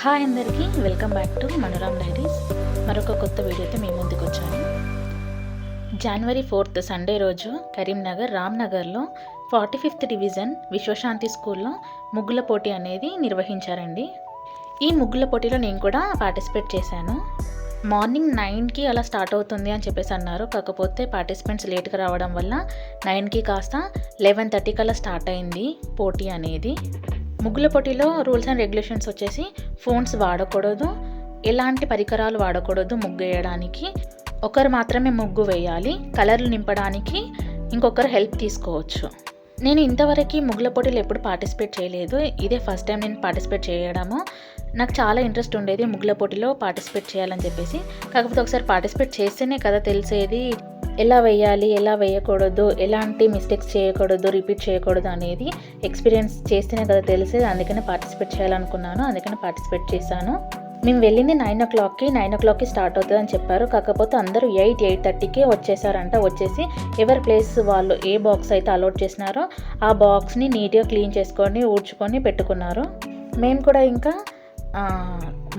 Hi అందరికీ welcome back to Manoram diaries. మరొక కొత్త వీడియోతో మీ ముందుకు వచ్చాను. జనవరి ఫోర్త్ సండే రోజు కరీంనగర్ రామ్నగర్లో ఫార్టీ ఫిఫ్త్ డివిజన్ విశ్వశాంతి స్కూల్లో ముగ్గుల పోటీ అనేది నిర్వహించారండి. ఈ ముగ్గుల పోటీలో నేను కూడా పార్టిసిపేట్ చేశాను. మార్నింగ్ నైన్కి అలా స్టార్ట్ అవుతుంది అని చెప్పేసి అన్నారు. కాకపోతే పార్టిసిపెంట్స్ లేట్గా రావడం వల్ల నైన్కి కాస్త లెవెన్ థర్టీకి అలా స్టార్ట్ అయింది పోటీ అనేది. ముగ్గుల పోటీలో రూల్స్ అండ్ రెగ్యులేషన్స్ వచ్చేసి ఫోన్స్ వాడకూడదు ఎలాంటి పరికరాలు వాడకూడదు ముగ్గు వేయడానికి. ఒకరు మాత్రమే ముగ్గు వేయాలి కలర్లు నింపడానికి ఇంకొకరు హెల్ప్ తీసుకోవచ్చు. నేను ఇంతవరకు ముగ్గుల పోటీలు ఎప్పుడు పార్టిసిపేట్ చేయలేదు ఇదే ఫస్ట్ టైం నేను పార్టిసిపేట్ చేయడము. నాకు చాలా ఇంట్రెస్ట్ ఉండేది ముగ్గుల పోటీలో పార్టిసిపేట్ చేయాలని చెప్పేసి. కాకపోతే ఒకసారి పార్టిసిపేట్ చేస్తేనే కదా తెలిసేది ఎలా వేయాలి ఎలా వేయకూడదు ఎలాంటి మిస్టేక్స్ చేయకూడదు రిపీట్ చేయకూడదు అనేది ఎక్స్పీరియన్స్ చేస్తేనే కదా తెలిసేది. అందుకనే పార్టిసిపేట్ చేయాలనుకున్నాను. అందుకనే పార్టిసిపేట్ చేశాను. మేము వెళ్ళింది నైన్ ఓ క్లాక్కి నైన్ ఓ క్లాక్కి స్టార్ట్ అవుతుంది అని చెప్పారు. కాకపోతే అందరూ ఎయిట్ ఎయిట్ థర్టీకి వచ్చేసారంట. వచ్చేసి ఎవరి ప్లేస్ వాళ్ళు ఏ బాక్స్ అయితే అలౌట్ చేసినారో ఆ బాక్స్ని నీట్గా క్లీన్ చేసుకొని ఊడ్చుకొని పెట్టుకున్నారు. మేము కూడా ఇంకా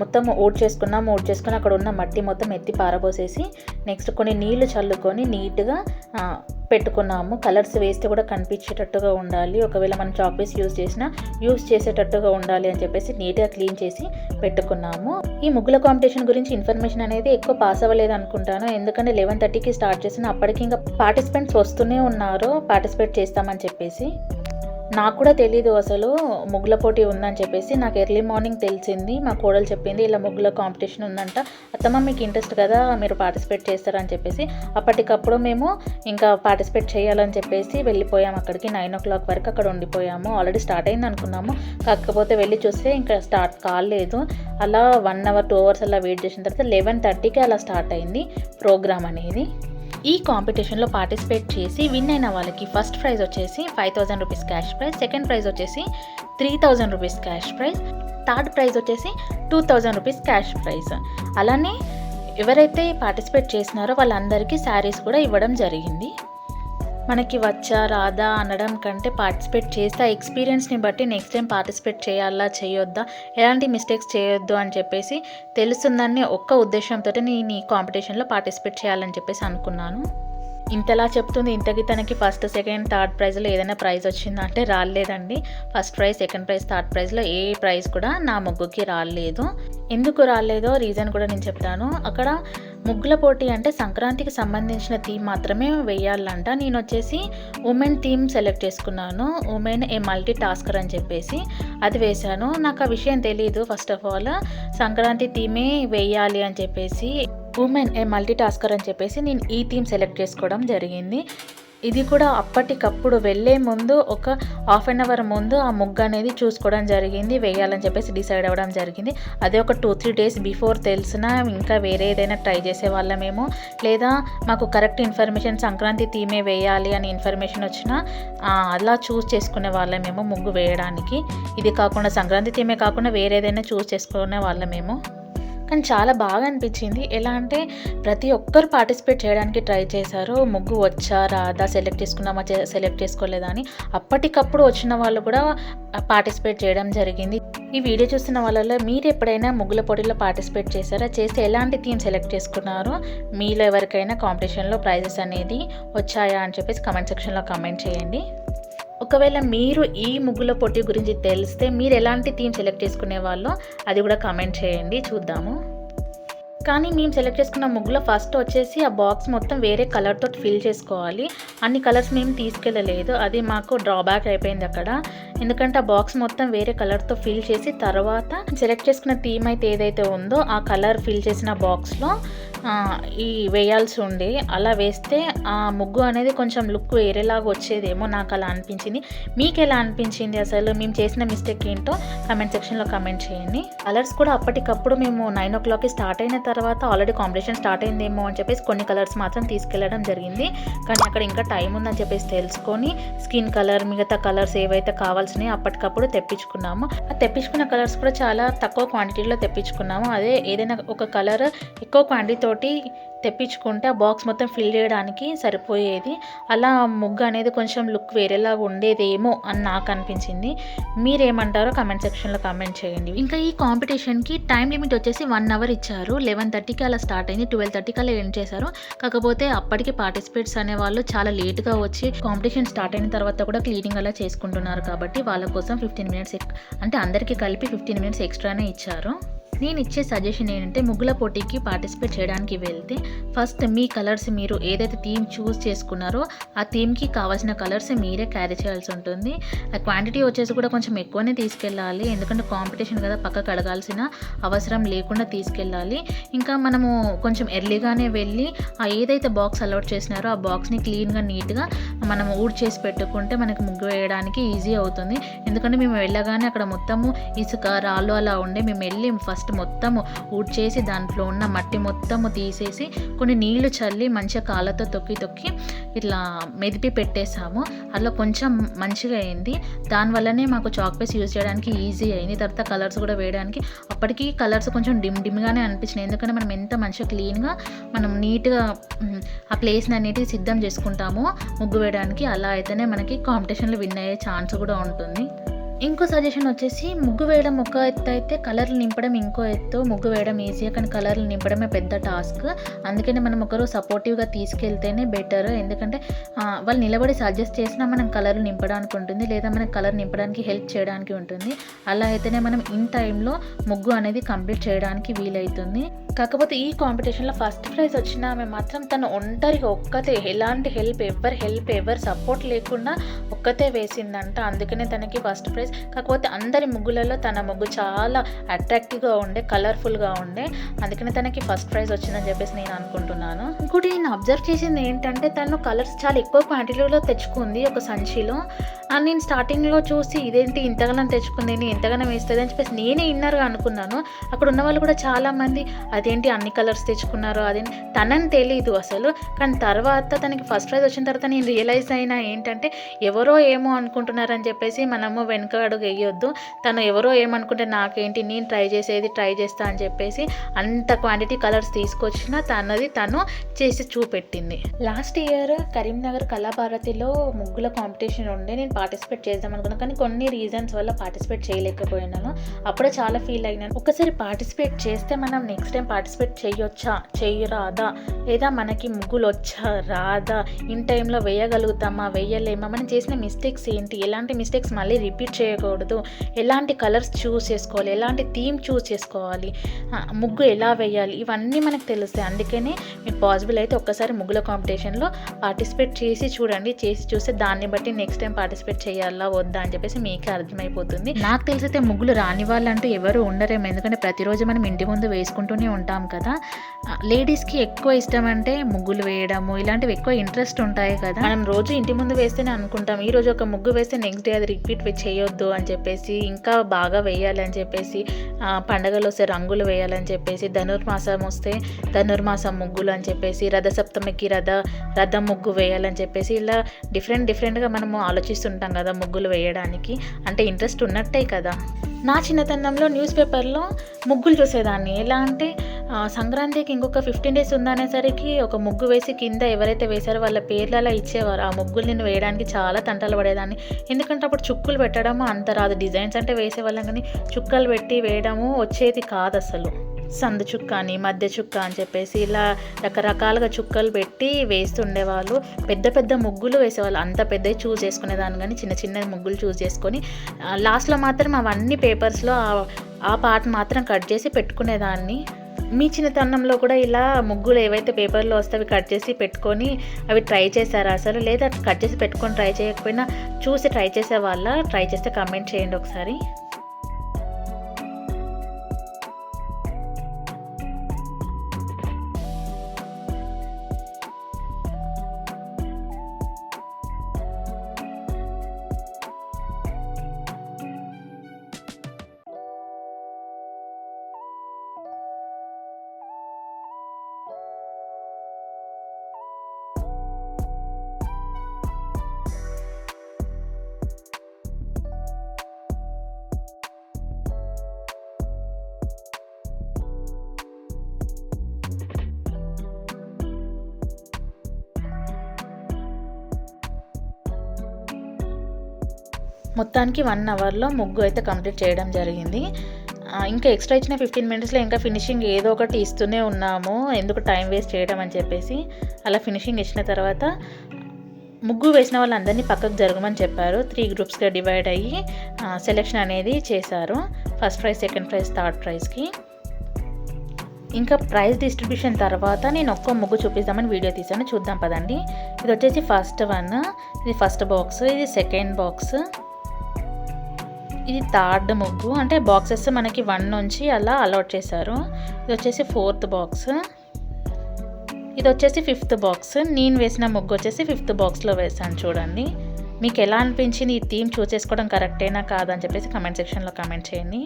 మొత్తం ఓట్ చేసుకున్నాం ఓట్ చేసుకుని అక్కడ ఉన్న మట్టి మొత్తం ఎత్తి పారబోసేసి నెక్స్ట్ కొన్ని నీళ్ళు చల్లుకొని నీట్గా పెట్టుకున్నాము. కలర్స్ వేస్తే కూడా కనిపించేటట్టుగా ఉండాలి. ఒకవేళ మనం చాక్పీస్ యూస్ చేసినా యూస్ చేసేటట్టుగా ఉండాలి అని చెప్పేసి నీట్గా క్లీన్ చేసి పెట్టుకున్నాము. ఈ ముగ్గుల కాంపిటీషన్ గురించి ఇన్ఫర్మేషన్ అనేది ఎక్కువ పాస్ అవ్వలేదు అనుకుంటాను. ఎందుకంటే లెవెన్ థర్టీకి స్టార్ట్ చేసిన అప్పటికి ఇంకా పార్టిసిపెంట్స్ వస్తూనే ఉన్నారు. పార్టిసిపేట్ చేస్తామని చెప్పేసి. నాకు కూడా తెలీదు అసలు. ముగ్గుల పోటీ ఉందని చెప్పేసి నాకు ఎర్లీ మార్నింగ్ తెలిసింది. మా కోడలు చెప్పింది ఇలా ముగ్గుల కాంపిటీషన్ ఉందంట. అత్తమ్మ మీకు ఇంట్రెస్ట్ కదా మీరు పార్టిసిపేట్ చేస్తారని చెప్పేసి. అప్పటికప్పుడు మేము ఇంకా పార్టిసిపేట్ చేయాలని చెప్పేసి వెళ్ళిపోయాము అక్కడికి. నైన్ ఓ క్లాక్ వరకు అక్కడ ఉండిపోయాము. ఆల్రెడీ స్టార్ట్ అయింది అనుకున్నాము. కాకపోతే వెళ్ళి చూస్తే ఇంకా స్టార్ట్ కాలేదు అలా వన్ అవర్ టూ అవర్స్ అలా వెయిట్ చేసిన తర్వాత లెవెన్ థర్టీకి అలా స్టార్ట్ అయింది ప్రోగ్రామ్ అనేది. ఈ కాంపిటీషన్లో పార్టిసిపేట్ చేసి విన్ అయిన వాళ్ళకి ఫస్ట్ ప్రైజ్ వచ్చేసి five thousand rupees cash prize second prize వచ్చేసి three thousand rupees cash prize third prize వచ్చేసి two thousand rupees cash prize. అలానే ఎవరైతే పార్టిసిపేట్ చేసినారో వాళ్ళందరికీ శారీస్ కూడా ఇవ్వడం జరిగింది. మనకి వచ్చా రాదా అనడం కంటే పార్టిసిపేట్ చేస్తే ఆ ఎక్స్పీరియన్స్ని బట్టి నెక్స్ట్ టైం పార్టిసిపేట్ చేయాలా చేయొద్దా ఎలాంటి మిస్టేక్స్ చేయొద్దు అని చెప్పేసి తెలుస్తుందని ఒక్క ఉద్దేశంతో నేను ఈ కాంపిటీషన్లో పార్టిసిపేట్ చేయాలని చెప్పేసి అనుకున్నాను. ఇంతలా చెప్తుంది ఇంతకి తనకి ఫస్ట్ సెకండ్ థర్డ్ ప్రైజ్లో ఏదైనా ప్రైజ్ వచ్చిందా అంటే రాలేదండి. First prize second prize third ప్రైజ్లో ఏ ప్రైజ్ కూడా నా ముగ్గుకి రాలేదు. ఎందుకు రాలేదో రీజన్ కూడా నేను చెప్తాను. అక్కడ ముగ్గుల పోటీ అంటే సంక్రాంతికి సంబంధించిన థీమ్ మాత్రమే వేయాలంట. నేను వచ్చేసి ఉమెన్ థీమ్ సెలెక్ట్ చేసుకున్నాను. ఉమెన్ ఏ మల్టీ టాస్కర్ అని చెప్పేసి అది వేశాను. నాకు ఆ విషయం తెలియదు ఫస్ట్ ఆఫ్ ఆల్ సంక్రాంతి థీమే వేయాలి అని చెప్పేసి ఉమెన్ ఏ మల్టీ టాస్కర్ అని చెప్పేసి నేను ఈ థీమ్ సెలెక్ట్ చేసుకోవడం జరిగింది. ఇది కూడా అప్పటికప్పుడు వెళ్ళే ముందు ఒక హాఫ్ అన్ అవర్ ముందు ఆ ముగ్గు అనేది చూసుకోవడం జరిగింది వేయాలని చెప్పేసి డిసైడ్ అవ్వడం జరిగింది. అదే ఒక టూ త్రీ డేస్ బిఫోర్ తెలిసినా ఇంకా వేరే ఏదైనా ట్రై చేసే వాళ్ళమేమో లేదా మాకు కరెక్ట్ ఇన్ఫర్మేషన్ సంక్రాంతి థీమే వేయాలి అని ఇన్ఫర్మేషన్ వచ్చినా అలా చూస్ చేసుకునే వాళ్ళమేమో ముగ్గు వేయడానికి. ఇది కాకుండా సంక్రాంతి థీమే కాకుండా వేరేదైనా చూస్ చేసుకునే వాళ్ళమేమో. కానీ చాలా బాగా అనిపించింది. ఎలా అంటే ప్రతి ఒక్కరు పార్టిసిపేట్ చేయడానికి ట్రై చేశారు. ముగ్గు వచ్చా రాదా సెలెక్ట్ చేసుకున్నామా చే- సెలెక్ట్ చేసుకోలేదా అని అప్పటికప్పుడు వచ్చిన వాళ్ళు కూడా పార్టిసిపేట్ చేయడం జరిగింది. ఈ వీడియో చూస్తున్న వాళ్ళలో మీరు ఎప్పుడైనా ముగ్గుల పోటీలో పార్టిసిపేట్ చేశారా? చేస్తే ఎలాంటి థీమ్ సెలెక్ట్ చేసుకున్నారో? మీలో ఎవరికైనా కాంపిటీషన్లో ప్రైజెస్ అనేది వచ్చాయా అని చెప్పేసి కమెంట్ సెక్షన్లో కమెంట్ చేయండి. ఒకవేళ మీరు ఈ ముగ్గుల పోటీ గురించి తెలిస్తే మీరు ఎలాంటి థీమ్ సెలెక్ట్ చేసుకునే వాళ్ళో అది కూడా కమెంట్ చేయండి చూద్దాము. కానీ మేము సెలెక్ట్ చేసుకున్న ముగ్గులో ఫస్ట్ వచ్చేసి ఆ బాక్స్ మొత్తం వేరే కలర్తో ఫిల్ చేసుకోవాలి. అన్ని కలర్స్ మేము తీసుకెళ్ళలేదు. అది మాకు డ్రాబ్యాక్ అయిపోయింది అక్కడ. ఎందుకంటే ఆ బాక్స్ మొత్తం వేరే కలర్తో ఫిల్ చేసి తర్వాత సెలెక్ట్ చేసుకున్న థీమ్ అయితే ఏదైతే ఉందో ఆ కలర్ ఫిల్ చేసిన బాక్స్లో ఈ వేయాల్సి ఉండే. అలా వేస్తే ఆ ముగ్గు అనేది కొంచెం లుక్ వేరేలాగా వచ్చేదేమో నాకు అలా అనిపించింది. మీకు ఎలా అనిపించింది అసలు? మేము చేసిన మిస్టేక్ ఏంటో కమెంట్ సెక్షన్లో కమెంట్ చేయండి. కలర్స్ కూడా అప్పటికప్పుడు మేము నైన్ ఓ క్లాక్కి స్టార్ట్ అయిన తర్వాత ఆల్రెడీ కాంపిటీషన్ స్టార్ట్ అయిందేమో అని చెప్పేసి కొన్ని కలర్స్ మాత్రం తీసుకెళ్ళడం జరిగింది. కానీ అక్కడ ఇంకా టైం ఉందని చెప్పేసి తెలుసుకొని స్కిన్ కలర్ మిగతా కలర్స్ ఏవైతే కావాల్సినాయి అప్పటికప్పుడు తెప్పించుకున్నాము. ఆ తెప్పించుకున్న కలర్స్ కూడా చాలా తక్కువ క్వాంటిటీలో తెప్పించుకున్నాము. అదే ఏదైనా ఒక కలర్ ఎక్కువ క్వాంటిటీతో తోటి తెప్పించుకుంటే ఆ బాక్స్ మొత్తం ఫిల్ చేయడానికి సరిపోయేది. అలా ముగ్గు అనేది కొంచెం లుక్ వేరేలాగా ఉండేదేమో అని నాకు అనిపించింది. మీరేమంటారో కమెంట్ సెక్షన్లో కమెంట్ చేయండి. ఇంకా ఈ కాంపిటీషన్కి టైం లిమిట్ వచ్చేసి వన్ అవర్ ఇచ్చారు. లెవెన్ థర్టీకి అలా స్టార్ట్ అయింది. ట్వెల్వ్ థర్టీకి అలా ఎండ్ చేశారు. కాకపోతే అప్పటికి పార్టిసిపేట్స్ అనే వాళ్ళు చాలా లేట్గా వచ్చి కాంపిటీషన్ స్టార్ట్ అయిన తర్వాత కూడా క్లీనింగ్ అలా చేసుకుంటున్నారు కాబట్టి వాళ్ళ కోసం ఫిఫ్టీన్ మినిట్స్ అంటే అందరికీ కలిపి ఫిఫ్టీన్ మినిట్స్ ఎక్స్ట్రానే ఇచ్చారు. నేను ఇచ్చే సజెషన్ ఏంటంటే ముగ్గుల పోటీకి పార్టిసిపేట్ చేయడానికి వెళ్తే ఫస్ట్ మీ కలర్స్ మీరు ఏదైతే థీమ్ చూస్ చేసుకున్నారో ఆ థీమ్కి కావాల్సిన కలర్స్ మీరే క్యారీ చేయాల్సి ఉంటుంది. ఆ క్వాంటిటీ వచ్చేసి కూడా కొంచెం ఎక్కువనే తీసుకెళ్ళాలి. ఎందుకంటే కాంపిటీషన్ కదా పక్కకు అడగాల్సిన అవసరం లేకుండా తీసుకెళ్ళాలి. ఇంకా మనము కొంచెం ఎర్లీగానే వెళ్ళి ఆ ఏదైతే బాక్స్ అలౌట్ చేసినారో ఆ బాక్స్ని క్లీన్గా నీట్గా మనం ఊడ్ చేసి పెట్టుకుంటే మనకి ముగ్గు వేయడానికి ఈజీ అవుతుంది. ఎందుకంటే మేము వెళ్ళగానే అక్కడ మొత్తము ఇసుక రాళ్ళు అలా ఉండే మేము వెళ్ళి ఫస్ట్ మొత్తము ఊడ్ చేసి దాంట్లో ఉన్న మట్టి మొత్తము తీసేసి కొన్ని నీళ్ళు చల్లి మంచిగా కాళ్ళతో తొక్కి తొక్కి ఇట్లా మెదిపి పెట్టేసాము అలా కొంచెం మంచిగా అయింది. దానివల్లనే మాకు చాక్ పేస్ యూజ్ చేయడానికి ఈజీ అయింది. తర్వాత కలర్స్ కూడా వేయడానికి అప్పటికి కలర్స్ కొంచెం డిమ్ డిమ్గానే అనిపించినాయి. ఎందుకంటే మనం ఎంత మంచిగా క్లీన్గా మనం నీట్గా ఆ ప్లేస్ని అనేది సిద్ధం చేసుకుంటామో ముగ్గు వేయడానికి అలా అయితేనే మనకి కాంపిటీషన్లో విన్ అయ్యే ఛాన్స్ కూడా ఉంటుంది. ఇంకో సజెషన్ వచ్చేసి ముగ్గు వేయడం ఒక ఎత్తు అయితే కలర్లు నింపడం ఇంకో ఎత్తు. ముగ్గు వేయడం ఈజీగా కానీ కలర్లు నింపడమే పెద్ద టాస్క్ అందుకనే మనం ఒకరు సపోర్టివ్గా తీసుకెళ్తేనే బెటర్ ఎందుకంటే వాళ్ళు నిలబడి సజెస్ట్ చేసినా మనం కలర్లు నింపడానికి ఉంటుంది లేదా మనకి కలర్ నింపడానికి హెల్ప్ చేయడానికి ఉంటుంది. అలా అయితేనే మనం ఇన్ టైంలో ముగ్గు అనేది కంప్లీట్ చేయడానికి వీలవుతుంది కాకపోతే ఈ కాంపిటీషన్లో ఫస్ట్ ప్రైజ్ వచ్చిన ఆమె మాత్రం తను ఒంటరిగా ఒక్కతే ఎలాంటి హెల్ప్ ఎవరి హెల్ప్ ఎవరు సపోర్ట్ లేకుండా ఒక్కతే వేసిందంట. అందుకనే తనకి ఫస్ట్ ప్రైజ్ కాకపోతే అందరి ముగ్గులలో తన ముగ్గు చాలా అట్రాక్టివ్గా ఉండే కలర్ఫుల్గా ఉండే. అందుకనే తనకి ఫస్ట్ ప్రైజ్ వచ్చిందని చెప్పేసి నేను అనుకుంటున్నాను. ఇంకోటి నేను అబ్జర్వ్ చేసింది ఏంటంటే తను కలర్స్ చాలా ఎక్కువ క్వాంటిటీలో తెచ్చుకుంది ఒక సంచిలో. అండ్ నేను స్టార్టింగ్లో చూసి ఇదేంటి ఇంతగానం తెచ్చుకుంది నేను ఎంతగానం వేస్తుంది అని చెప్పేసి నేనే ఇన్నర్గా అనుకున్నాను. అక్కడ ఉన్న వాళ్ళు కూడా చాలామంది అదేంటి అన్ని కలర్స్ తెచ్చుకున్నారు అదేంటి తనని తెలీదు అసలు. కానీ తర్వాత తనకి ఫస్ట్ ప్రైజ్ వచ్చిన తర్వాత నేను రియలైజ్ అయినా ఏంటంటే ఎవరో ఏమో అనుకుంటున్నారని చెప్పేసి మనము వెనుక అడుగు వేయొద్దు. తను ఎవరో ఏమనుకుంటే నాకేంటి నేను ట్రై చేసేది ట్రై చేస్తా అని చెప్పేసి అంత క్వాంటిటీ కలర్స్ తీసుకొచ్చిన తనది తను చేసి చూపెట్టింది. లాస్ట్ ఇయర్ కరీంనగర్ కళాభారతిలో ముగ్గుల కాంపిటీషన్ ఉండే నేను పార్టిసిపేట్ చేద్దాం అనుకున్నాను కానీ కొన్ని రీజన్స్ వల్ల పార్టిసిపేట్ చేయలేకపోయినాను. అప్పుడే చాలా ఫీల్ అయినాను. ఒకసారి పార్టిసిపేట్ చేస్తే మనం నెక్స్ట్ టైం పార్టిసిపేట్ చేయొచ్చా చేయరాదా? లేదా మనకి ముగ్గులు వచ్చా రాదా? ఇన్ టైంలో వేయగలుగుతామా వేయలేమా? మనం చేసిన మిస్టేక్స్ ఏంటి? ఎలాంటి మిస్టేక్స్ మళ్ళీ రిపీట్ చేయకూడదు ఎలాంటి కలర్స్ చూస్ చేసుకోవాలి ఎలాంటి థీమ్ చూస్ చేసుకోవాలి ముగ్గు ఎలా వేయాలి ఇవన్నీ మనకు తెలుస్తాయి. అందుకనే మీకు పాసిబుల్ అయితే ఒక్కసారి ముగ్గుల కాంపిటీషన్లో పార్టిసిపేట్ చేసి చూడండి. చేసి చూస్తే దాన్ని బట్టి నెక్స్ట్ టైం పార్టిసిపేట్ చేయాలా వద్దా అని చెప్పేసి మీకే అర్థమైపోతుంది. నాకు తెలిసితే ముగ్గులు రాని వాళ్ళంటూ ఎవరు ఉండరేమో. ఎందుకంటే ప్రతిరోజు మనం ఇంటి ముందు వేసుకుంటూనే ఉంటాం కదా. లేడీస్కి ఎక్కువ ఇష్టం అంటే ముగ్గులు వేయడము ఇలాంటివి ఎక్కువ ఇంట్రెస్ట్ ఉంటాయి కదా. మనం రోజు ఇంటి ముందు వేస్తేనే అనుకుంటాం. ఈ రోజు ఒక ముగ్గు వేస్తే నెక్స్ట్ డే అది రిపీట్ చేయొద్దు అని చెప్పేసి ఇంకా బాగా వేయాలి అని చెప్పేసి పండగలు వస్తే రంగులు వేయాలని చెప్పేసి ధనుర్మాసం వస్తే ధనుర్మాసం ముగ్గులు అని చెప్పేసి రథసప్తమికి రథ రథం ముగ్గు వేయాలని చెప్పేసి ఇలా డిఫరెంట్ డిఫరెంట్గా మనము ఆలోచిస్తుంటాం కదా ముగ్గులు వేయడానికి. అంటే ఇంట్రెస్ట్ ఉన్నట్టే కదా. నా చిన్నతనంలో న్యూస్ పేపర్లో ముగ్గులు చూసేదాన్ని. ఎలా అంటే సంక్రాంతికి ఇంకొక ఫిఫ్టీన్ డేస్ ఉందనేసరికి ఒక ముగ్గు వేసి కింద ఎవరైతే వేశారో వాళ్ళ పేర్లు అలా ఇచ్చేవారు. ఆ ముగ్గులు నేను వేయడానికి చాలా తంటలు పడేదాన్ని. ఎందుకంటే అప్పుడు చుక్కలు పెట్టడము అంత రాదు. డిజైన్స్ అంటే వేసేవాళ్ళం కానీ చుక్కలు పెట్టి వేయడము వచ్చేది కాదు అసలు. సందు చుక్క అని మధ్య చుక్క అని చెప్పేసి ఇలా రకరకాలుగా చుక్కలు పెట్టి వేస్తుండేవాళ్ళు. పెద్ద పెద్ద ముగ్గులు వేసేవాళ్ళు. అంత పెద్దవి చూస్ చేసుకునేదాన్ని కానీ చిన్న చిన్న ముగ్గులు చూస్ చేసుకొని లాస్ట్లో మాత్రం అవన్నీ పేపర్స్లో ఆ పార్ట్ మాత్రం కట్ చేసి పెట్టుకునేదాన్ని. మీ చిన్నతనంలో కూడా ఇలా ముగ్గులు ఏవైతే పేపర్లో వస్తే అవి కట్ చేసి పెట్టుకొని అవి ట్రై చేశారా అసలు? లేదా కట్ చేసి పెట్టుకొని ట్రై చేయకపోయినా చూసి ట్రై చేసే వాళ్ళ? ట్రై చేస్తే కమెంట్ చేయండి ఒకసారి. మొత్తానికి వన్ అవర్లో ముగ్గు అయితే కంప్లీట్ చేయడం జరిగింది. ఇంకా ఎక్స్ట్రా ఇచ్చిన ఫిఫ్టీన్ మినిట్స్లో ఇంకా ఫినిషింగ్ ఏదో ఒకటి ఇస్తూనే ఉన్నాము. ఎందుకు టైం వేస్ట్ చేయడం అని చెప్పేసి అలా ఫినిషింగ్ ఇచ్చిన తర్వాత ముగ్గు వేసిన వాళ్ళందరినీ పక్కకు జరగమని చెప్పారు. త్రీ గ్రూప్స్గా డివైడ్ అయ్యి సెలెక్షన్ అనేది చేశారు. First prize second prize third ప్రైజ్కి ఇంకా ప్రైజ్ డిస్ట్రిబ్యూషన్ తర్వాత నేను ఒక్క ముగ్గు చూపిద్దామని వీడియో తీసాను చూద్దాం పదండి. ఇది వచ్చేసి ఫస్ట్ వన్ ఇది ఫస్ట్ బాక్స్ ఇది సెకండ్ బాక్స్ ఇది థర్డ్ ముగ్గు. అంటే బాక్సెస్ మనకి వన్ నుంచి అలా అలాట్ చేశారు. ఇది వచ్చేసి ఫోర్త్ బాక్స్. ఇది వచ్చేసి ఫిఫ్త్ బాక్స్. నేను వేసిన ముగ్గు వచ్చేసి ఫిఫ్త్ బాక్స్లో వేసాను చూడండి. మీకు ఎలా అనిపించింది ఈ థీమ్ చూస్ చేసుకోవడం కరెక్టేనా కాదని చెప్పేసి కమెంట్ సెక్షన్లో కమెంట్ చేయండి.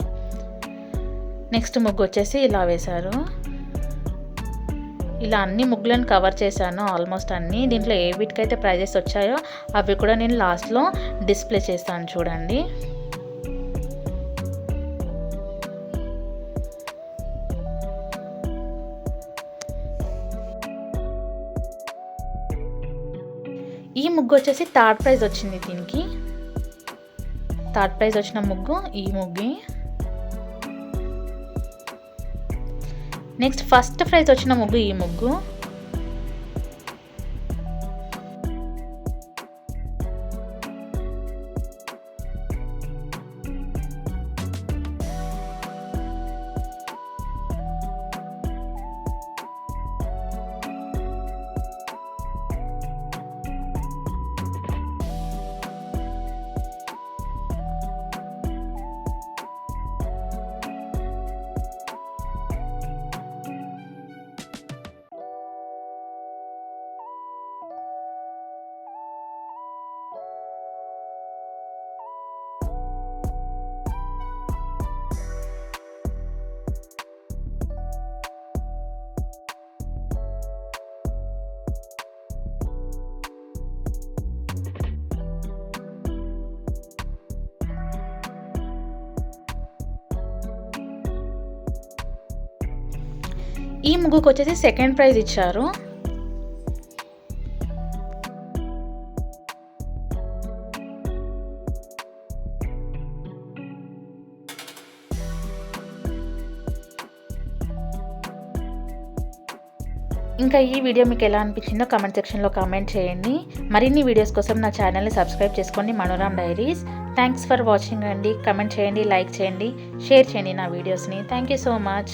నెక్స్ట్ ముగ్గు వచ్చేసి ఇలా వేశారు. ఇలా అన్ని ముగ్గులను కవర్ చేశాను ఆల్మోస్ట్ అన్ని. దీంట్లో ఏ వీటికైతే ప్రైజెస్ వచ్చాయో అవి కూడా నేను లాస్ట్లో డిస్ప్లే చేస్తాను చూడండి. ముగ్గు వచ్చేసి థర్డ్ ప్రైజ్ వచ్చింది దీనికి. థర్డ్ ప్రైజ్ వచ్చిన ముగ్గు ఈ ముగ్గు. నెక్స్ట్ ఫస్ట్ ప్రైజ్ వచ్చిన ముగ్గు ఈ ముగ్గు. ఈ ముగ్గుకు వచ్చేసి సెకండ్ ప్రైజ్ ఇచ్చారు. ఇంకా ఈ వీడియో మీకు ఎలా అనిపించిందో కమెంట్ సెక్షన్లో కామెంట్ చేయండి. మరిన్ని వీడియోస్ కోసం నా ఛానల్ని సబ్స్క్రైబ్ చేసుకోండి Manoram diaries thanks for watching అండి. కమెంట్ చేయండి లైక్ చేయండి షేర్ చేయండి నా వీడియోస్ని థ్యాంక్ యూ సో మచ్